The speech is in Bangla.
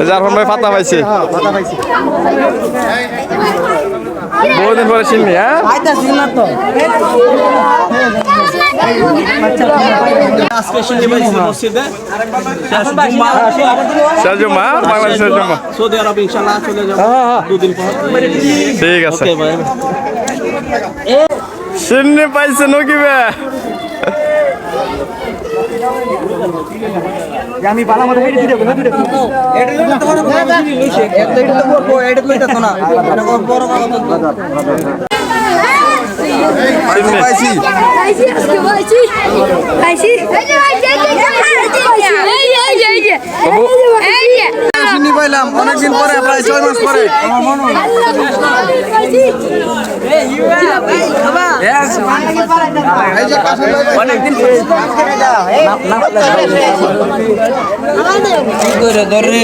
জারফান ভাই পাতা পাইছে। বহুদিন পরে চিননি হ্যাঁ? আজকে শুনতে পাইছি মসজিদে শেষ শেষ জমা বাংলাদেশের জমা সৌদি আরব ইনশাল্লাহ চলে যাব দুদিন পর ঠিক আছে ওকে ভাই চিননি পাইছে নকিবে চিননি পাইছি আজকে পাইছি। পাইছি। পাইলাম অনেকদিন পরে প্রায় ছয় মাস পরে। পাইছি ধরে ধরে